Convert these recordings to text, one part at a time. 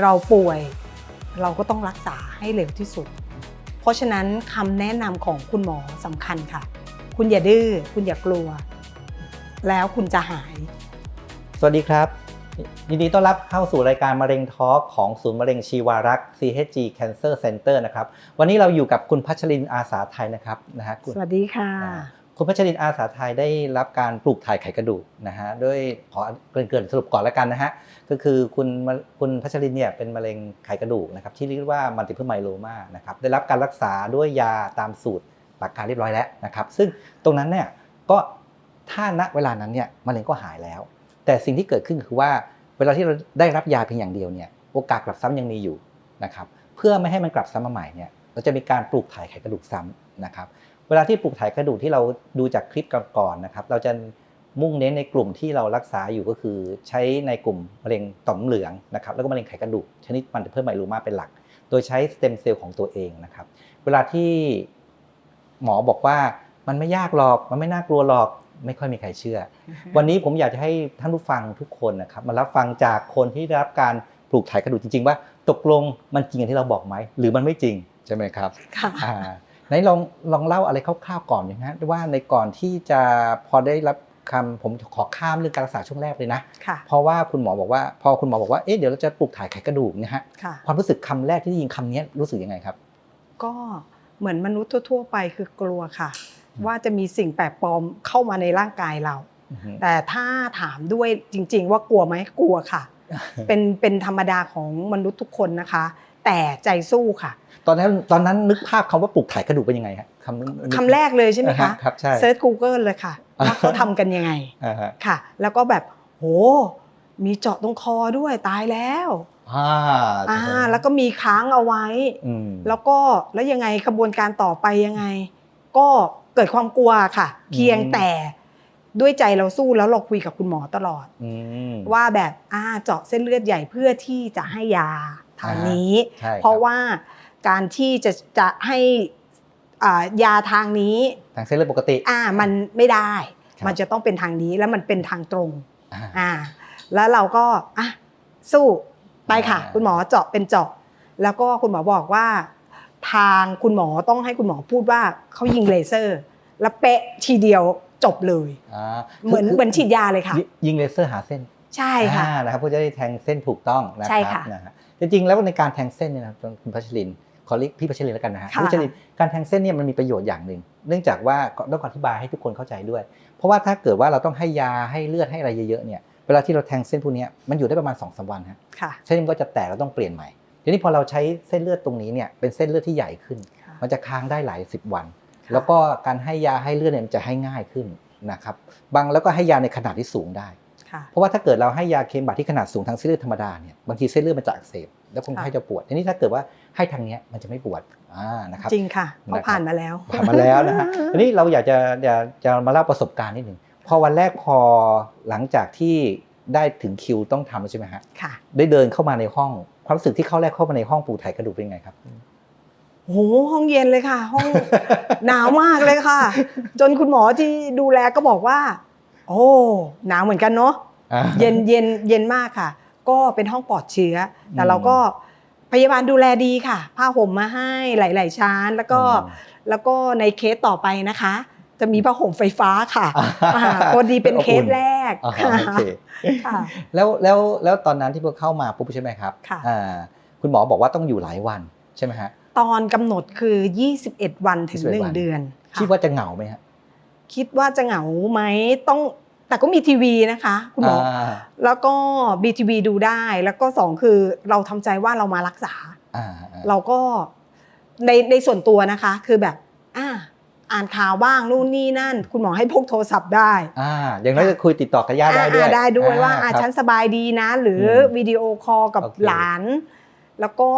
เราป่วยเราก็ต้องรักษาให้เร็วที่สุด เพราะฉะนั้นคำแนะนำของคุณหมอสำคัญค่ะ คุณอย่าดื้อคุณอย่ากลัว แล้วคุณจะหาย สวัสดีครับยินดีต้อนรับเข้าสู่รายการมะเร็งทอล์กของศูนย์มะเร็งชีวารักษ์ CHG Cancer Center นะครับ วันนี้เราอยู่กับคุณพัชรินอาสาไทยนะครับนะฮะคุณสวัสดีค่ะอ่า คุณพัชรินอาสาไทยได้รับการปลูกถ่ายไขกระดูกนะฮะด้วยขอเกรินๆสรุปก่อนแล้วกันนะฮะก็คือคุณมะคุณพัชรินเนี่ยเป็นมะเร็งไขกระดูกนะครับที่เรียกว่ามัลติเพิลไมโลมานะครับได้รับการรักษาด้วยยาตามสูตรหลักการเรียบร้อยแล้วนะครับซึ่งตรงนั้นเนี่ยก็ถ้าณเวลานั้นเนี่ยมะเร็งก็หายแล้ว แต่สิ่งที่เกิดขึ้นคือว่า เวลาที่เราได้รับยาเพียงอย่างเดียวเนี่ยโอกาสกลับซ้ำยังมีอยู่นะครับเพื่อไม่ให้มันกลับซ้ำมาใหม่เนี่ยเราจะมีการปลูกถ่ายไขกระดูกซ้ำนะครับ เวลาที่ปลูกถ่ายกระดูกที่เราดูจากคลิปก่อนๆนะครับ เราจะมุ่งเน้นในกลุ่มที่เรารักษาอยู่ก็คือใช้ในกลุ่มมะเร็งต่อมน้ำเหลืองนะครับแล้วก็มะเร็งไขกระดูกชนิดมันเพิ่มไมลูมาเป็นหลัก โดยใช้สเต็มเซลล์ของตัวเองนะครับ เวลาที่หมอบอกว่ามันไม่ยากหรอกมันไม่น่ากลัวหรอกไม่ค่อยมีใครเชื่อ วันนี้ผมอยากจะให้ท่านผู้ฟังทุกคนนะครับมารับฟังจากคนที่ได้รับการปลูกถ่ายกระดูกจริง ๆ ว่าตกลงมันจริงอย่างที่เราบอกไหมหรือมันไม่จริงใช่ไหมครับค่ะอ่า ไหนลองลองเล่าอะไรคร่าวๆก่อนนะฮะว่าในก่อนที่จะพอได้รับคำผมขอข้ามเรื่องการรักษาช่วงแรกเลยนะค่ะเพราะว่าคุณหมอบอกว่า พอคุณหมอบอกว่าเอ๊ะเดี๋ยวเราจะปลูกถ่ายไขกระดูกเนะฮะค่ะความรู้สึกคำแรกที่ได้ยินคำนี้รู้สึกยังไงครับ ก็เหมือนมนุษย์ทั่ว ๆ ไปคือกลัวค่ะอืมว่าจะมีสิ่งแปลกปลอมเข้ามาในร่างกายเราอือฮึแต่ถ้าถามด้วยจริง ๆ ว่ากลัวไหมกลัวค่ะ เป็นเป็นธรรมดาของมนุษย์ทุกคนนะคะ แต่ใจสู้ค่ะ ตอนนั้นตอนนั้นนึกภาพคำว่าปลูกถ่ายกระดูกเป็นยังไงฮะคำคำแรกเลยใช่ไหมอ่าคะฮครับใช่เซิร์ช Google เลยค่ะว่าเขาทำกันยังไงอ่าฮะค่ะ แล้วก็แบบโหมีเจาะตรงคอด้วยตายแล้วอ่าอ่าแล้วก็มีค้างเอาไว้อืมแล้วก็แล้วยังไงกระบวนการต่อไปยังไง ก็เกิดความกลัวค่ะ เพียงแต่ด้วยใจเราสู้แล้วเราคุยกับคุณหมอตลอดอืมว่าแบบอ่าเจาะเส้นเลือดใหญ่เพื่อที่จะให้ยา ทางนี้ใช่คบเพราะว่าการที่จะจะให้อ่ายาทางนี้ทางเส้นเลือดปกติอ่ามันไม่ได้ครับมันจะต้องเป็นทางนี้แล้วมันเป็นทางตรงอ่าอ่าแล้วเราก็อะสู้ไปค่ะอ่าคุณหมอเจาะเป็นเจาะ แล้วก็คุณหมอบอกว่า ทางคุณหมอต้องให้คุณหมอพูดว่าเขายิงเลเซอร์ แล้วเป๊ะทีเดียวจบเลยอ่าเหมือนคืเหมือนฉีดยาเลยค่ะยิยิงเลเซอร์หาเส้นใช่ค่ะอ่านะครับเพื่อจะได้แทงเส้นถูกต้องนะคใช่รัค่ะนะฮะ จริงๆแล้วในการแทงเส้นเนี่ยนะครับคุณพัชรินขอเรียกพี่พัชรินแล้วกันนะฮะค่ะพี่พัชรินการแทงเส้นเนี่ยมันมีประโยชน์อย่างหนึ่งเนื่องจากว่าต้องอธิบายให้ทุกคนเข้าใจด้วย เพราะว่าถ้าเกิดว่าเราต้องให้ยาให้เลือดให้อะไรเยอะๆเนี่ยเวลาที่เราแทงเส้นพวกเนี้ยมันอยู่ได้ประมาณ2อสวันฮะค่ะเส้นมันก็จะแตกเราต้องเปลี่ยนใหม่ทีนี้พอเราใช้เส้นเลือดตรงนี้เนี่ยเป็นเส้นเลือดที่ใหญ่ขึ้นค่ะมันจะค้างได้หลายสิบวันค่ะแล้วก็การให้ยาให้เลือดเนี่ยมันจะให้ง่ายขึ้นนะครับบางแล้วก็ให้ยาในขนาดที่สูงได้ค่ะ เพราะว่าถ้าเกิดเราให้ยาเคมบัตที่ขนาดสูงทางเส้นเลือดธรรมดาเนี่ยบางทีเส้นเลือดมันจะอักเสบแล้วคนไข้ค่ะจะปวดทีนี้ถ้าเกิดว่าให้ทางเนี้ยมันจะไม่ปวดอ่านะครับจริงค่ะเพราะนะครับผ่านมาแล้วผ่านมาแล้วนะฮะทีนี้เราอยากจะอยากจะมาเล่าประสบการณ์นิดหนึ่งพอวันแรกพอหลังจากที่ได้ถึงคิวต้องทำแล้วใช่ไหมฮะค่ะ ได้เดินเข้ามาในห้อง ความรู้สึกที่เข้าแรกเข้ามาในห้องปลูกถ่ายกระดูกเป็นไงครับโหห้องเย็นเลยค่ะ ห้องหนาวมากเลยค่ะ จนคุณหมอที่ดูแลก็บอกว่า โอ้หนาวเหมือนกันเนาะอ่าเย็นเย็นเย็นมากค่ะ ก็เป็นห้องปลอดเชื้อ แต่อืมเราก็พยาบาลดูแลดีค่ะ ผ้าห่มมาให้หลาย ๆ ชั้น แล้วก็อืมแล้วก็ในเคสต่อไปนะคะ จะมีผ้าห่มไฟฟ้าค่ะอ่าอ่าพอดีเป็นเคสแรกอ่าค่ะโอเคค่ะแล้วแล้วแล้วตอนนั้นที่พอเข้ามาปุ๊บใช่ไหมครับค่ะอ่าคุณหมอบอกว่าต้องอยู่หลายวันใช่ไหมฮะตอนกำหนดคือ 21 วันถึง21วัน1เดือนค่ะคิดว่าจะเหงาไหมฮะ คิดว่าจะเหงาไหมต้องแต่ก็มีทีวีนะคะคุณหมออาแล้วก็บีทีวีดูได้แล้วก็สองคือเราทำใจว่าเรามารักษา อ่าอ่าเราก็ในในส่วนตัวนะคะ คือแบบอ่าอ่านข่าวบ้างนู่นนี่นั่น คุณหมอให้พกโทรศัพท์ได้อ่าอย่างน้อยจะคุยติดต่อกับญาติได้ด้วยอ่าได้ด้วยว่าอ่าครับ ฉันสบายดีนะ หรืออมวิดีโอคอลกับโอเค หลาน แล้วก็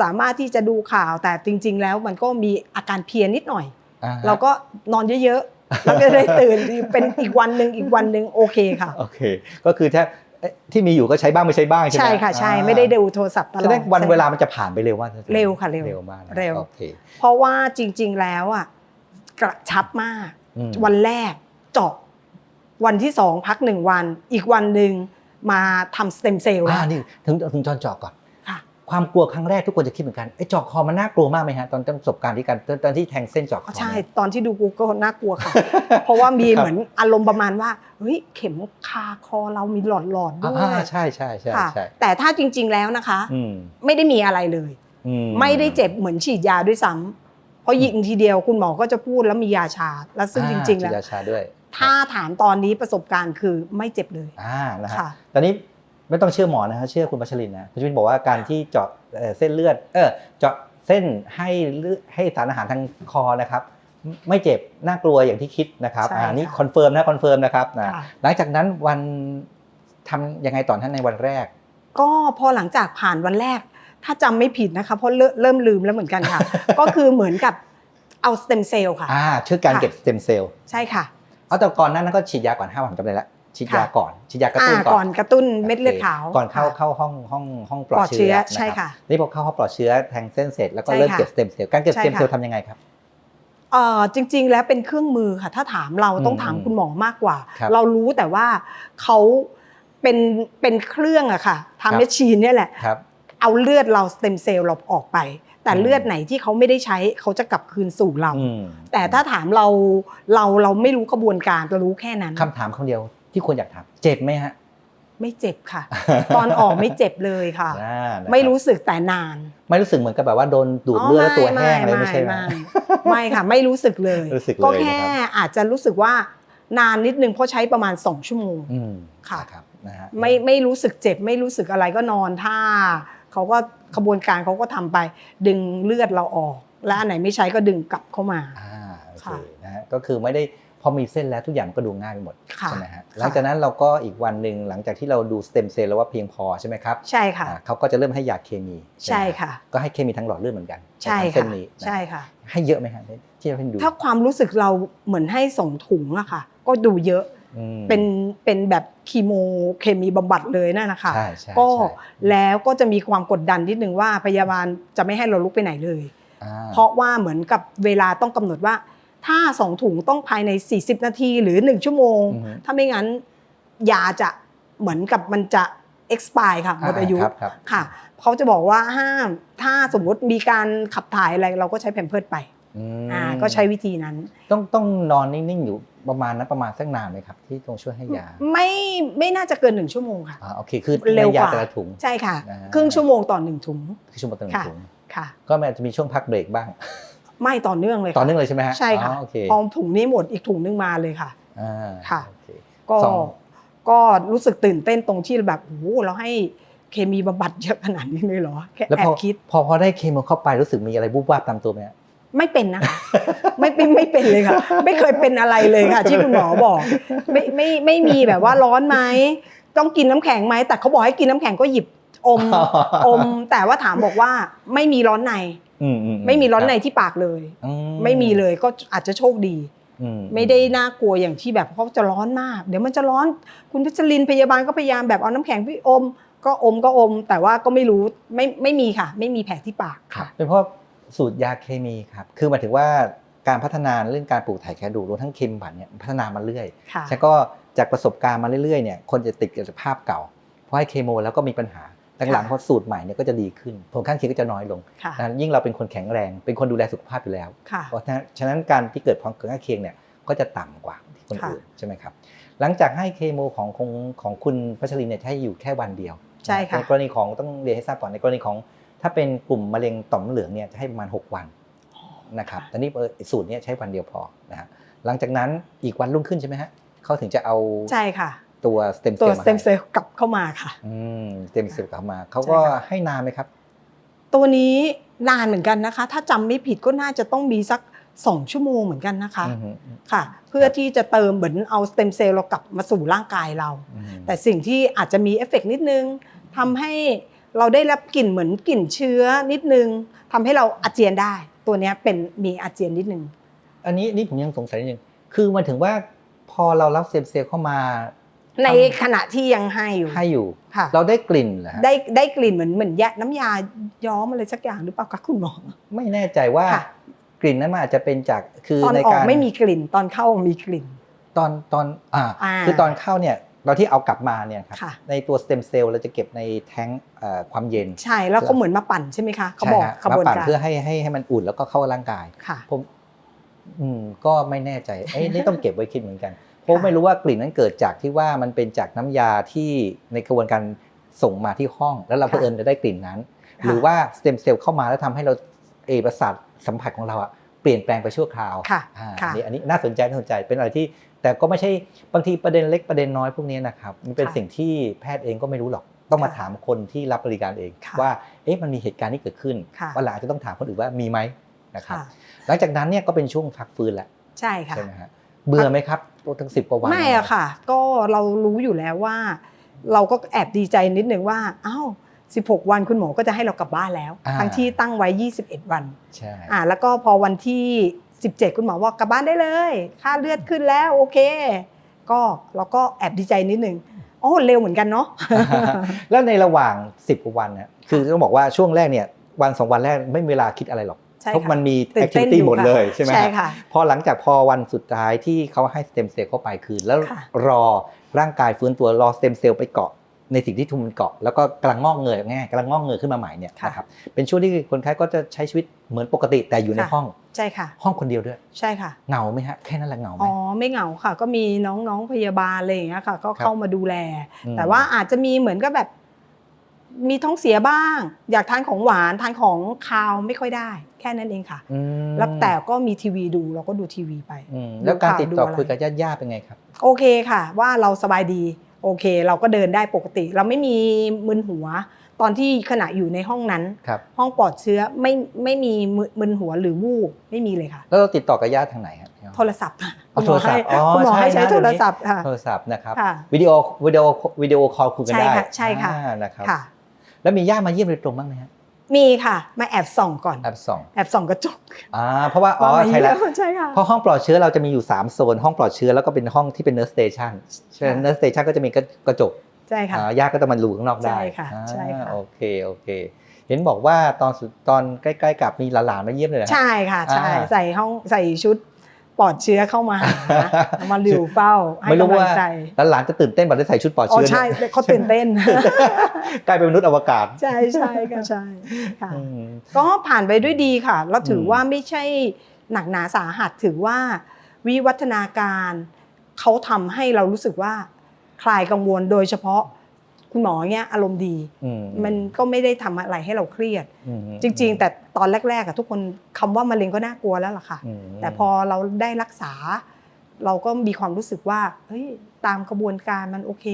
สามารถที่จะดูข่าวแต่จริง ๆ แล้วมันก็มีอาการเพลียนิดหน่อย อ่ฮะ เราก็นอนเยอะๆ แล้วก็ได้ตื่นเป็นอีกวันหนึ่งอีกวันหนึ่งโอเคค่ะโอเค ก็คือถ้าเอ๊ะที่มีอยู่ก็ใช้บ้างไม่ใช้บ้างใช่ไหมใช่ค่ะใช่อ่าไม่ได้ดูโทรศัพท์ตลอแสดดงวันใช่เวลามันจะผ่านไปเร็วมากเร็วค่ะเร็วเร็วมากนะเร็วโอเคเพราะว่าจริง ๆแล้วอะกระชับมากอืมวันแรกเจาะวันที่สองพักหนึ่งวัน อีกวันหนึ่งมาทำสเต็มเซลล์อ่าแล้วนี่ถึงถึงจอนเจาะก่อน ค่ะความกลัวครั้งแรกทุกคนจะคิดเหมือนกันไอ้เจาะคอมันน่ากลัวมากไหมฮะตอนตอนประสบการณ์ที่การตอนตอนที่แทงเส้นเจาะคอใช่เนี่ยตอนที่ดูกูก็น่ากลัวค่ะ เพราะว่ามีครับเหมือนอารมณ์ประมาณว่าเฮ้ยเข็มคาคอเรามีหลอดหลอดๆด้วยอ่าใช่ใช่ใช่ค่ะใช่แต่ถ้าจริง ๆแล้วนะคะอืมไม่ได้มีอะไรเลยอืไม่ได้เจ็บเหมือนฉีดยาด้วยซ้ำเพราะยิงทีเดียวคุณหมอก็จะพูดแล้วมียาชา แล้วซึ่งอ่าจริงๆฉีแล้ดวยาชาด้วยถ้าถามตอนนี้ประสบการณ์คือไม่เจ็บเลยอ่านะฮะค่ะตอนนี้ ไม่ต้องเชื่อหมอนะฮะเชื่อคุณพัชรินนะคุณพัชรินบอกว่าการที่เจาะเอ่อเส้นเลือดเออเจาะเส้นให้เลือดให้สารอาหารทางคอนะครับไม่ไม่เจ็บน่ากลัวอย่างที่คิดนะครับใช่อ่านี่ค่ะคอนเฟิร์มนะคอนเฟิร์มนะครับนะค่ะ หลังจากนั้นวันทำยังไงต่อท่านในวันแรก ก็พอหลังจากผ่านวันแรก ถ้าจำไม่ผิดนะคะเพราะเริ่มเริ่มลืมแล้วเหมือนกันค่ะ ก็คือเหมือนกับเอาสเต็มเซลล์ค่ะ อ่าช่วยการค่ะ เก็บสเต็มเซลล์ใช่ค่ะ เอาแต่ก่อนหนั้นก็ฉีดยาก่อนห้าวันจำได้แล้ว ฉีดยาค่ะก่อนฉีดยากระอ่าตุ้นก่ก่ออนนกระตุ้นเม็ดเลือดขาวก่อนเข้าค่ะเข้าห้องห้องห้องปปลลออดดเชื้เชื้ออใช่นรับค่ะนี่พอเข้าห้องปลอดเชื้อแทงเส้นเสร็จแล้วก็ใช่เริ่มค่ะเก็บสเต็มเซลล์การเก็บสใช่เต็มค่ะเซลล์ทำยังไงครับเอ่อจริง ๆ แล้วเป็นเครื่องมือค่ะ ถ้าถามเราต้องอืมถามคุณหมอมากกว่าครับเรารู้แต่ว่าเขาเป็นเป็นเครื่องอะค่ะครับทำแมชชีนเนี่ยแหละครับเอาเลือดเราสเต็มเซลล์เราออกไป แต่อืมเลือดไหนที่เขาไม่ได้ใช้เขาจะกลับคืนสู่เราอืมแต่ถ้าถามเราเราเราไม่รู้กระบวนการเรารู้แค่นั้นคำถามคำเดียว ที่ควรอยากถามเจ็บไหมฮะ ไม่เจ็บค่ะ ตอนออกไม่เจ็บเลยค่ะ อ่านะครับไม่รู้สึกแต่นานไม่รู้สึกเหมือนกับแบบว่าโดนดูดเลือดแล้วตัวแห้งอะไรไม่ใช่ไหมไม่ไม่ค่ะ ไม่รู้สึกเลย รู้สึกเลยก็แค่นะครับ อาจจะรู้สึกว่านานนิดนึงเพราะใช้ประมาณ 2 ชั่วโมง อืมค่ะ นะครับนะฮะ ไม่ไม่รู้สึกเจ็บ ไม่รู้สึกอะไรก็นอนท่าเขาก็ขบวนการเขาก็ทำไป ดึงเลือดเราออก และอันไหนไม่ใช้ก็ดึงกลับเข้ามา อ่าโอเคค่ะ นะฮะก็คือไม่ได้ พอมีเส้นแล้วทุกอย่างมันก็ดูง่ายไปหมดค่ะใช่ไหมฮะหลังจากนั้นเราก็อีกวันหนึ่งหลังจากที่เราดูสเต็มเซลล์แล้วว่าเพียงพอใช่ไหมครับใช่ค่ะอ่าเขาก็จะเริ่มให้ยาเคมี ใช่ไหมฮค่ะ ก็ให้เคมีทั้งหลอดเลือดเหมือนกันใช่ทั้งเส้ค่ะนนี้นะใช่ค่ะ ให้เยอะไหมฮะที่เราให้ดูถ้าความรู้สึกเราเหมือนให้ส่งถุงอะค่ะ ก็ดูเยอะอืมเป็นเป็นแบบคีโมเคมีบำบัดเลยนั่นนะคะใช่ใช่ก็ใช่แล้วก็จะมีความกดดันนิดนึงว่าพยาบาลจะไม่ให้เราลุกไปไหนเลยอ่าเพราะว่าเหมือนกับเวลาต้องกำหนดว่า ถ้าสองถุงต้องภายใน 40 นาทีหรือ 1 ชั่วโมงอือฮึถ้าไม่งั้นยาจะเหมือนกับมันจะ expire ค่ะหมดอายุครับครับค่ะเขาจะบอกว่าห้ามถ้าสมมุติมีการขับถ่ายอะไรเราก็ใช้แผ่นเพิร์ดไปอืมอ่าก็ใช้วิธีนั้น ต้องต้องนอนนิ่งๆอยู่ประมาณนั้นประมาณสักนานไหมครับ ที่ตรงช่วยให้ยา ไม่ไม่น่าจะเกินหนึ่งชั่วโมงค่ะอ่าโอเคคือเร็วในยากว่าแต่ละถุงใช่ค่ะอ่าครึ่งชั่วโมงต่อหนึ่งถุงคือชั่วโมงต่อหนึ่ค่ะงถุงค่ะ ก็มันอาจจะมีช่วงพักเบรกบ้าง ไม่ต่อเนื่องเลยค่ะต่อเนื่องเลยใช่ไหมฮะใช่ค่ะอ๋อโอเคพอถุงนี้หมดอีกถุงนึงมาเลยค่ะอ่าค่ะโอเคก็สองก็รู้สึกตื่นเต้นตรงที่แบบโอ้โหเราให้เคมีบำบัดเยอะขนาดนี้เลยเหรอแค่แล้วแอพบอคิดพอพอได้เคมีเข้าไปรู้สึกมีอะไรบูบวาบตามตัวไหมฮะไม่เป็นนะคะไม่เป็นไม่เป็นเลยค่ะ ไม่เคยเป็นอะไรเลยค่ะ ที่คุณหมอบอก ไม่ไม่ไม่มีแบบว่าร้อนไหมต้องกินน้ำแข็งไหมแต่เขาบอกให้กินน้ำแข็งก็หยิบอมอมแต่ว่าถามบอกว่าไม่มีร้อนในอือื ไม่มีร้อนในคบที่ปากเลยอืไม่มีเลยก็อาจจะโชคดีอืไม่ได้น่ากลัวอย่างที่แบบเขาจะร้อนมาก เดี๋ยวมันจะร้อนคุณพัชรินพยาบาลก็พยายามแบบเอาน้ำแข็งพี่อม ก็อมก็อม แต่ว่าก็ไม่รู้ไม่ไม่มีค่ะ ไม่มีแผลที่ปากครับค่ะเป็นเพราะสูตรยาเคมีครับ คือหมายถึงว่าการพัฒนาเรื่องการปลูกถ่ายแคดูรวมทั้งเคมบัตเนี่ยพัฒนามาเรื่อยค่ะแล้วก็จากประสบการณ์มาเรื่อยๆเนี่ยคนจะติดกับสภาพเก่าเพราะให้เคมีแล้วก็มีปัญหา หลังๆพอสูตรใหม่เนี่ยก็จะดีขึ้นผลข้างเคียงก็จะน้อยลงค่ะนะยิ่งเราเป็นคนแข็งแรง เป็นคนดูแลสุขภาพอยู่แล้วค่ะเพราะฉะนั้นฉะนั้นการที่เกิดผลข้างเคียงเนี่ยก็จะต่ำกว่าที่คนค่ะอื่นใช่ไหมครับหลังจากให้เคมีของของของคุณพัชรินเนี่ยจะให้อยู่แค่วันเดียวใช่ค่ะในกรณีของต้องเรียนให้ทราบก่อนในกรณีของ ถ้าเป็นกลุ่มมะเร็งต่อมน้ำเหลืองเนี่ยจะให้ประมาณ 6 วันนะครับแต่นี่เอ่อสูตรเนี้ใช้วันเดียวพอนะฮะหลังจากนั้นอีกวันรุ่งขึ้นใช่ไหมฮะเขาถึงจะเอาใช่ค่ะ ตัวสเต็มเซลตัวล์สมาเต็มเซลให้ล์กลับเข้ามาค่ะอืมสเต็มเซลล์กลับมาเขาใช่ก็ค่ะ ให้นานไหมครับ ตัวนี้นานเหมือนกันนะคะ ถ้าจำไม่ผิดก็น่าจะต้องมีสักสองชั่วโมงเหมือนกันนะคะอือฮึค่ะ เพื่อที่จะเติมเหมือนเอาสเต็มเซลล์เรากลับมาสู่ร่างกายเรา อืม แต่สิ่งที่อาจจะมีเอฟเฟกต์นิดนึงทำให้เราได้รับกลิ่นเหมือนกลิ่นเชื้อนิดนึงทำให้เราอาเจียนได้ ตัวเนี้ยเป็นมีอาเจียนนิดนึง อันนี้นี่ผมยังสงสัยนิดนึงคือมันถึงว่าพอเรารับสเต็มเซลล์เข้ามา ในขณะที่ยังให้อยู่ให้อยู่ค่ะเราได้กลิ่นเหรอฮะได้ได้กลิ่นเหมือนเหมือนยาน้ำยาย้อมอะไรสักอย่างหรือเปล่าคะคุณหมอไม่แน่ใจว่าค่ะกลิ่นนั้นมันอาจจะเป็นจากคือตอนในออกการไม่มีกลิ่นตอนเข้ามีกลิ่น ตอนตอนอ่าอ่าคือตอนเข้าเนี่ยตอนที่เอากลับมาเนี่ยครับค่ะในตัวสเต็มเซลล์เราจะเก็บในแท้งเอ่อความเย็น ใช่แล้วก็เหมือนมาปั่นใช่ไหมคะเขาบอกใช่ฮะขบวนมาปั่นการเพื่อให้ให้ให้มันอุ่นแล้วก็เข้าร่างกายค่ะผมอืมก็ไม่แน่ใจเอ้ยนี่ต้องเก็บไว้คิดเหมือนกัน เพราะไม่รู้ว่ากลิ่นนั้นเกิดจากที่ว่ามันเป็นจากน้ำยาที่ในกระบวนการส่งมาที่ห้อง แล้วเราค่ะเผอิญจะได้กลิ่นนั้นค่ะหรือว่าสเต็มเซลล์เข้ามาแล้วทำให้เราเอประสาทสัมผัสของเราอะเปลี่ยนแปลงไปชั่วคราวค่ะอ่าค่ะอันนี้อันนี้น่าสนใจน่าสนใจเป็นอะไรที่ แต่ก็ไม่ใช่บางทีประเด็นเล็กประเด็นน้อยพวกนี้นะครับมันเป็นค่ะสิ่งที่แพทย์เองก็ไม่รู้หรอกต้องมาค่ะถามคนที่รับบริการเองค่ะว่าเอ๊ะมันมีเหตุการณ์นี้เกิดขึ้นค่ะวันหลังอาจจะต้องถามคนอื่นว่ามีไหมนะครับค่ะหลังจากนั้นเนี่ยก็เป็นช่วงพักฟื้นแหละใช่ค่ะใช่ไหมฮะเบื่อไหมครับ ทั้งสิบกว่าวันไม่อะค่ะ ก็เรารู้อยู่แล้วว่า เราก็แอบดีใจนิดนึงว่าอ้าว16 วันคุณหมอก็จะให้เรากลับบ้านแล้ว ทั้งที่ตั้งไว้ 21 วันใช่อ่าแล้วก็พอวันที่ 17 คุณหมอว่ากลับบ้านได้เลย ค่าเลือดขึ้นแล้วโอเค ก็เราก็แอบดีใจนิดนึงอ๋อเร็วเหมือนกันเนาะแล้วในระหว่าง 10กว่าวันเนี่ยคือต้องบอกว่าช่วงแรกเนี่ยวันสองวันแรกไม่มีเวลาคิดอะไรหรอก ใช่เพราะค่ะมันมีตื่แอนคทิเต้วินตี้อยู่หมดค่ะเลยใช่ไหมใช่ฮะค่ะพอหลังจากพอวันสุดท้ายที่เขาให้สเต็มเซลล์เข้าไปคืนแล้วค่ะรอร่างกายฟื้นตัวรอสเต็มเซลล์ไปเกาะในสิ่งที่ทุนมันเกาะแล้วก็กำลังงอกเงยง่ายกำลังงอกเงยขึ้นมาใหม่เนี่ยค่ะนะครับเป็นช่วงที่คนไข้ก็จะใช้ชีวิตเหมือนปกติแต่อยู่ในค่ะห้องใช่ค่ะ ห้องคนเดียวด้วย ใช่ค่ะเหงาไหมฮะแค่นั้นแหละเหงาไหมอ๋อไม่เหงาค่ะ ก็มีน้องๆพยาบาลอะไรอย่างเงี้ยค่ะ ก็ครับเข้ามาดูแลอืมแต่ว่าอาจจะมีเหมือนกับแบบ มีท้องเสียบ้าง อยากทานของหวานทานของคาวไม่ค่อยได้ แค่นั้นเองค่ะ อืมแล้วแต่ก็มีทีวีดูเราก็ดูทีวีไป อืมแล้วการติดต่อดูข่าวดูอะไร คุยกับญาติๆเป็นไงครับ โอเคค่ะ ว่าเราสบายดี โอเค เราก็เดินได้ปกติ เราไม่มีมึนหัว ตอนที่ขณะอยู่ในห้องนั้น ครับ ห้องปลอดเชื้อไม่ไม่มีมึมึนหัวหรือวูบไม่มีเลยค่ะ แล้วเราติดต่อกับญาติทางไหนครับ โทรศัพท์ค่ะอ๋อคุณหมอให้โทรศัพท์อ๋อคุณหมอให้ใช่ใช้นะโทเดี๋ยวรนี้ศัพท์ค่ะ โทรศัพท์นะครับค่ะ วิดีโอวิดีโอวิดีโอคอลคุยกันใช่ได้ค่ะใช่ค่ะอ่านะครับ ค่ะ แล้วมีญาติมาเยี่ยมโดยตรงบ้างไหมฮะมีค่ะ มาแอบส่องก่อนแอบส่องแอบส่องกระจกอ่าเพราะว่าอ๋อว่ามาใช่แล้วเยี่ยมใช่ค่ะเพราะห้องปลอดเชื้อเราจะมีอยู่3โซนห้องปลอดเชื้อแล้วก็เป็นห้องที่เป็นเนอร์สเตชันใช่ไหมค่ะเนอร์สเตชันก็จะมีกระจกใช่ค่ะอ่าญาติก็จะมาดูข้างนอกได้ใช่ค่ะอ่าใช่ค่ะโอเคโอเค เห็นบอกว่าตอนสุดตอนใกล้ๆกับมีหลานๆมาเยี่ยมเลยนะใช่ค่ะใช่อ่าใส่ห้องใส่ชุด ปลอดเชื้อเข้ามาหาเอามาดูเฝ้าให้ไม่รู้กำลัว่างใจหลานๆจะตื่นเต้นแบบได้ใส่ชุดปลอดอ๋อเชื้อใช่เนี่ยเขาตื่นเต้น กลายเป็นมนุษย์อวกาศ ใช่ใช่ก็ใช่ค่ะอืมก็ผ่านไปด้วยดีค่ะ แล้วถืออมว่าไม่ใช่หนักหนาสาหัสถือว่าวิวัฒนาการเขาทำให้เรารู้สึกว่าคลายกังวลโดยเฉพาะ คุณหมอเนี่ยอารมณ์ดีอืมันก็ไม่ได้ทำอะไรให้เราเครียดอืมจริง ๆ แต่ตอนแรกๆอะทุกคนคำว่ามะเร็งก็น่ากลัวแล้วล่ะค่ะอืมแต่พอเราได้รักษา เราก็มีความรู้สึกว่าเฮ้ยตามกระบวนการมันโอเค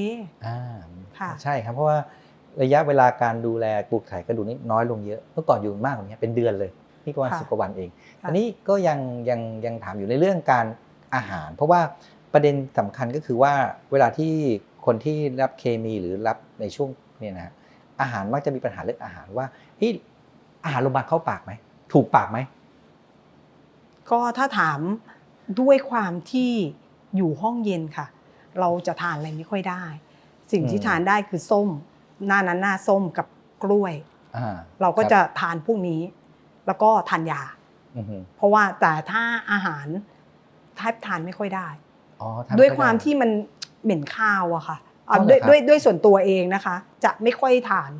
อ่าค่ะใช่ครับเพราะว่าระยะเวลาการดูแลปลูกถ่ายกระดูกนี่น้อยลงเยอะเมื่อก่อนอยู่มากกว่านี้เป็นเดือนเลยนี่ประมาณค่ะสิบกว่าวันเองค่ะอันนี้ก็ยังยังยังถามอยู่ในเรื่องการอาหาร เพราะว่าประเด็นสำคัญก็คือว่าเวลาที่ คนที่รับเคมีหรือรับในช่วงเนี่ยนะฮะอาหารมักจะมีปัญหาเรื่องอาหารว่าเฮ้ยอาหารโรงพยาบาลเข้าปากไหมถูกปากไหมก็ถ้าถามด้วยความที่อยู่ห้องเย็นค่ะ เราจะทานอะไรไม่ค่อยได้ สิ่งที่อืมทานได้คือส้ม หน้านั้นหน้าส้มกับกล้วยอ่าเราก็ครับจะทานพวกนี้ แล้วก็ทานยาอือฮึเพราะว่าแต่ถ้าอาหารแทบทานไม่ค่อยได้อ๋อทำด้วยไได้ความที่มัน เหม็นข้าวอะค่ะอ๋อเอาเหรอด้วยครับด้วยด้วยส่วนตัวเองนะคะ จะไม่ค่อยทาน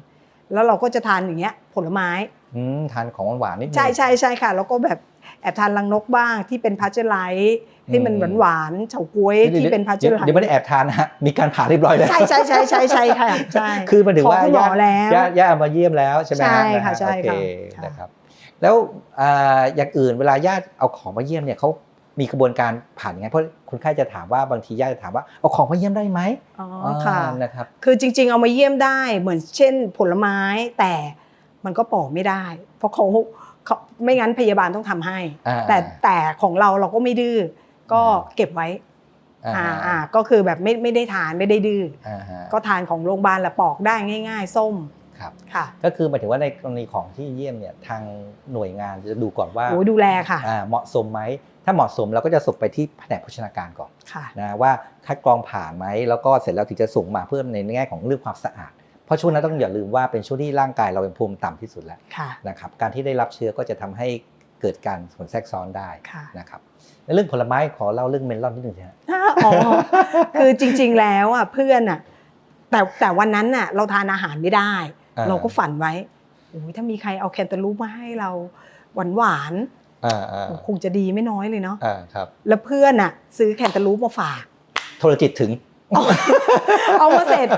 แล้วเราก็จะทานอย่างเงี้ยผลไม้อืมทานของหวานๆนิดนึงใช่ใช่ใช่ค่ะ แล้วก็แบบแอบทานรังนกบ้างที่เป็นพาสเจอร์ไลท์ที่มันอืหวามนหวานๆเฉาก๊วยดี๋ยวที่เป็นพาสเจอร์ไลท์เดี๋ยวไม่ได้แอบทานนะฮะมีการผ่าเรียบร้อยแล้วใช่ใช่ใช่ใช่ใช่ค่ะใช่คือมันถึงว่าขอคุณหมอญาติแล้วญาติญาติเอามาเยี่ยมแล้วใช่ไหมฮใช่นค่ะฮใช่โอเคค่ะนะครับแล้วอ่าอย่างอื่นเวลาญาติเอาของมาเยี่ยมเนี่ยเขา มีกระบวนการผ่านยังไงเพราะคนไข้จะถามว่าบางทีญาติจะถามว่าเอาของมาเยี่ยมได้ไหมอ๋อค่ะอ่านะครับคือจริง ๆ เอามาเยี่ยมได้เหมือนเช่นผลไม้แต่มันก็ปอกไม่ได้ เพราะเขาเขาไม่งั้นพยาบาลต้องทำให้อ่าแต่แต่ของเราเราก็ไม่ดื้อก็อ่าเก็บไว้อ่าอ่าอ่าก็คือแบบไม่ไม่ได้ทานไม่ได้ดื้ออ่าฮะก็ทานของโรงพยาบาลแหละปอกได้ง่าย ๆ ส้ม ครับค่ะก็คือหมายถึงว่าในกรณีของที่เยี่ยมเนี่ยทางหน่วยงานจะดูก่อนว่าโอ้ยดูแลค่ะอ่าเหมาะสมไหมถ้าเหมาะสมเราก็จะส่งไปที่แผนกโภชนาการก่อนค่ะนะว่าคัดกรองผ่านไหมแล้วก็เสร็จแล้วถึงจะส่งมาเพิ่มในแง่ของเรื่องความสะอาดเพราะช่วงนั้นต้องอย่าลืมว่าเป็นช่วงที่ร่างกายเราเป็นภูมิต่ำที่สุดแล้วค่ะนะครับการที่ได้รับเชื้อก็จะทำให้เกิดการผลแทรกซ้อนได้ค่ะนะครับในเรื่องผลไม้ขอเล่าเรื่องเมลอนนิดหนึ่งสิฮะอ๋อคือจริงๆแล้วอะเพื่อนอะแต่แต่วันนั้นน่ะเราทานอาหารไม่ได้อ่า เราก็ฝันไว้โอ้ยถ้ามีใครเอาแคนตาลูปมาให้เราหวานหวานอ่าอ่าๆโอ้คงจะดีไม่น้อยเลยเนาะอ่าครับแล้วเพื่อนอะ ซื้อแคนตาลูปมาฝาก โทรจิตถึงเอามาเสร็จ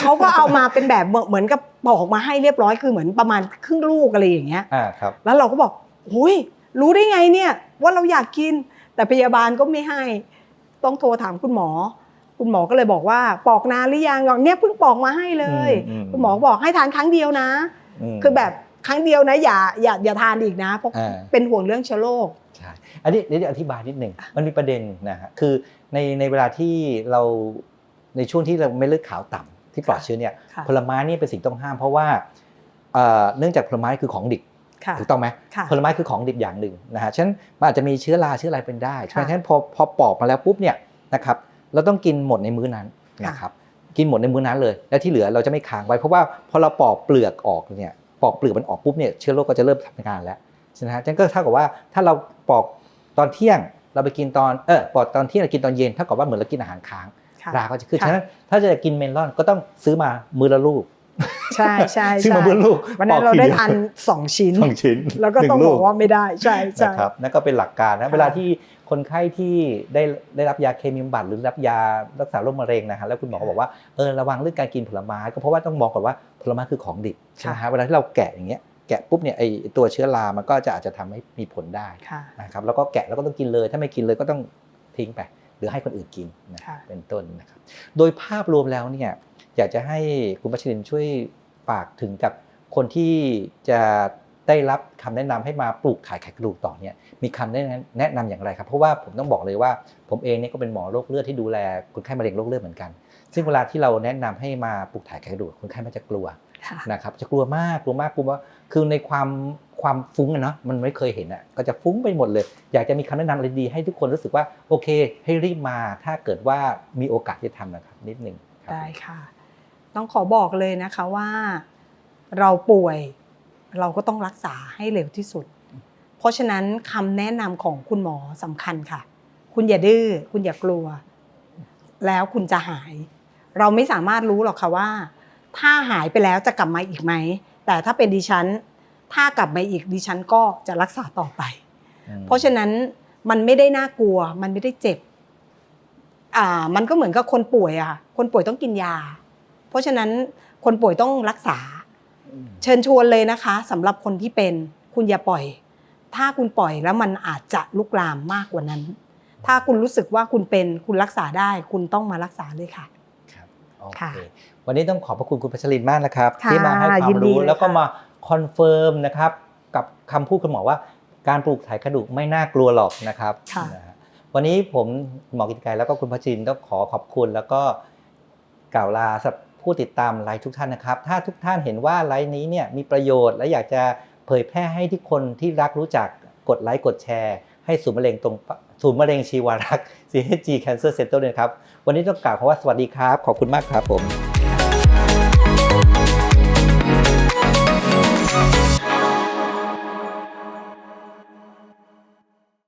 เขาก็เอามาเป็นแบบเหมือนเหมือนกับปอกมาให้เรียบร้อยคือเหมือนประมาณครึ่งลูกอะไรอย่างเงี้ยอ่าครับ แล้วเราก็บอกหุยรู้ได้ไงเนี่ย ว่าเราอยากกิน แต่พยาบาลก็ไม่ให้ ต้องโทรถามคุณหมอ คุณหมอก็เลยบอกว่าปอกนานหรือยังบอกเนี่ยเพิ่งปอกมาให้เลย อืมอืมคุณหมอบอกให้ทานครั้งเดียวนะ มคือแบบครั้งเดียวนะอย่าอย่าอย่าทานอีกนะเพราะอ่า เป็นห่วงเรื่องเชื้อโรค ใช่อันนี้เดี๋ยวอธิบายนิดหนึ่ง มันมีประเด็นนะฮะ คือในในเวลาที่เราในช่วงที่เราไม่เลือดขาวต่ำที่ปลอดเชื้อเนี่ย ค่ะ ผลไม้นี่เป็นสิ่งต้องห้ามเพราะว่าเอ่อเนื่องจากผลไม้คือของดิบค่ะ ถูกต้องไหมค่ะ ผลไม้คือของดิบอย่างหนึ่งนะฮะ ฉะนั้นมันอาจจะมีเชื้อราเชื้ออะไรเป็นได้ ค่ะ ฉะนั้นพอพอปอกมาแล้วปุ๊บเนี่ยนะครับ เราต้องกินหมดในมื้อนั้นค่ะนะครับกินหมดในมื้อนั้นเลย แล้วที่เหลือเราจะไม่ค้างไว้เพราะว่าพอเราปอกเปลือกออกเนี่ยปอกเปลือกมันออกปุ๊บเนี่ยเชื้อโรคก็จะเริ่มทำงานแล้วใช่ไหมฮะฉะนั้นก็เท่ากับว่าถ้าเราปอกตอนเที่ยงเราไปกินตอนเออปอกตอนเที่ยงเรากินตอนเย็นเท่ากับว่าเหมือนเรากินอาหารค้างค่ะราก็จะขึ้นค่ะฉะนั้นถ้าจะกินเมลอนก็ต้องซื้อมามือละลูก ใช่ใช่ซื้อใช่มามือละลูกวันนั้นปเราอกทีได้ยวทานสองชิ้นสองชิ้น แล้วก็หนึ่ต้องลูบอกว่าไม่ได้ใช่ใช่นะครับนั่นก็เป็นหลักการนะค่ะเวลาที่คนไข้ที่ได้ได้รับยาเคมีบำบัดหรือรับยารักษาโรคมะเร็งนะฮะแล้วคุณหมอก็บอกว่าเออระวังเรื่องการกินผลไม้ก็เพราะว่าต้องมองก่อนว่าผลไม้คือของดิบใช่ไหมฮะเวลาที่เราแกะอย่างเงี้ยแกะปุ๊บเนี่ยไอตัวเชื้อรามันก็จะอาจจะทำให้มีผลได้ค่ะนะครับแล้วก็แกะแล้วก็ต้องกินเลย ถ้าไม่กินเลยก็ต้องทิ้งไป หรือให้คนอื่นกินนะค่ะเป็นต้นนะครับโดยภาพรวมแล้วเนี่ย อยากจะให้คุณพัชรินช่วยฝากถึงกับคนที่จะได้รับคำแนะนำให้มาปลูกถ่ายไข่กระดูกต่อเนี่ยมีคำแนะนำแนะนำอย่างไรครับเพราะว่าผมต้องบอกเลยว่า ผมเองเนี่ยก็เป็นหมอโรคเลือดที่ดูแลคนไข้มะเร็งโรคเลือดเหมือนกัน ซึ่งเวลาที่เราแนะนำให้มาปลูกถ่ายไข่กระดูกคนไข้มันจะกลัวนะครับจะกลัวมากกลัวมากกลัวว่าคือในความความฟุ้งอะเนาะมันไม่เคยเห็นอะก็จะฟุ้งไปหมดเลย อยากจะมีคำแนะนำอะไรดีให้ทุกคนรู้สึกว่าโอเค ให้รีบมาถ้าเกิดว่ามีโอกาสจะทำนะครับนิดหนึ่งได้ค่ะ ต้องขอบอกเลยนะคะว่าเราป่วยเราก็ต้องรักษาให้เร็วที่สุด เพราะฉะนั้นคำแนะนำของคุณหมอสำคัญค่ะ คุณอย่าดื้อคุณอย่ากลัว แล้วคุณจะหาย เราไม่สามารถรู้หรอกค่ะว่า ถ้าหายไปแล้วจะกลับมาอีกไหม แต่ถ้าเป็นดิฉัน ถ้ากลับมาอีกดิฉันก็จะรักษาต่อไปอืมเพราะฉะนั้นมันไม่ได้น่ากลัว มันไม่ได้เจ็บ อ่า มันก็เหมือนกับคนป่วยอะค่ะคนป่วยต้องกินยาเพ ราะฉะนั้นคนป่วยต้องรักษาอืมเชิญชวนเลยนะคะสำหรับคนที่เป็นคุณอย่าปล่อย ถ้าคุณปล่อยแล้วมันอาจจะลุกลามมากกว่านั้น ถ้าคุณรู้สึกว่าคุณเป็นคุณรักษาได้ คุณต้องมารักษาเลยค่ะครับโอค่ะเควันนี้ต้องขอบพระคุณคุณพัชรินมากนะครับ ค่ะที่มาให้ควายิมนดีรู้เลยแล้วก็ค่ะ มาคอนเฟิร์มนะครับกับคำพูดคุณหมอว่าการปลูกถ่ายกระดูกไม่น่ากลัวหรอกนะครับค่ะ นะฮะวันนี้ผมหมอกิตไกรแล้วก็คุณพัชรินต้องขอขอบคุณแล้วก็กล่าวลาสำหรับ ผู้ติดตามไลฟ์ทุกท่านนะครับ ถ้าทุกท่านเห็นว่าไลฟ์นี้เนี่ยมีประโยชน์และอยากจะเผยแพร่ให้ที่คนที่รักรู้จักกดไลค์กดแชร์ ให้ศูนย์มะเร็งตรงศูนย์มะเร็งชีวารักษ์ CHG Cancer Center เลยครับ วันนี้ต้องกล่าวคำว่าสวัสดีครับ ขอบคุณมากครับผม